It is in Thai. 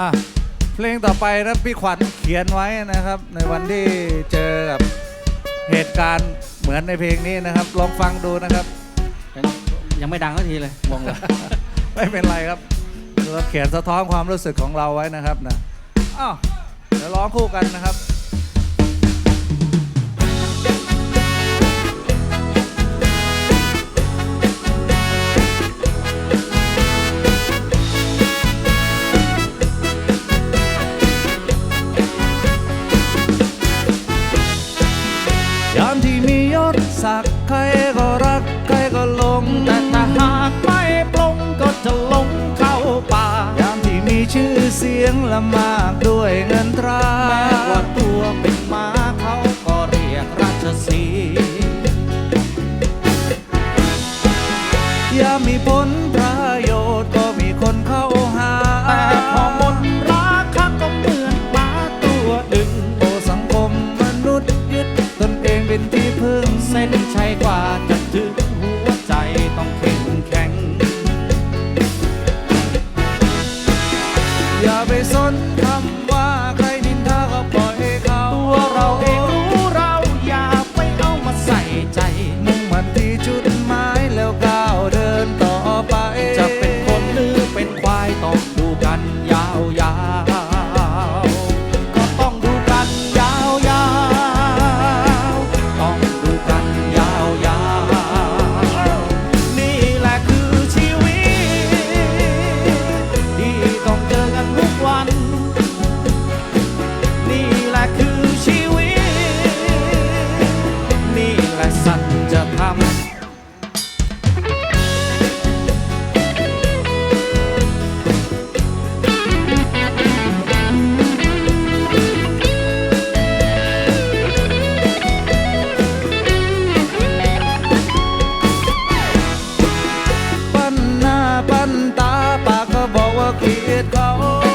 อะเพลงต่อไปนะพี่ขวัญเขียนไว้นะครับ ในวันที่เจอกับเหตุการณ์เหมือนในเพลงนี้นะครับ ลองฟังดูนะครับยังไม่ดังสักทีเลยงงเลย ไม่เป็นไรครับเราเขียนสะท้อนความรู้สึกของเราไว้นะครับนะอ้าวเดี๋ยวร้องคู่กันนะครับ ยงละมากด้วยเงินตราแม้ว่าตัวเป็นม้าเขาก็เรียกราชสีา ปั้น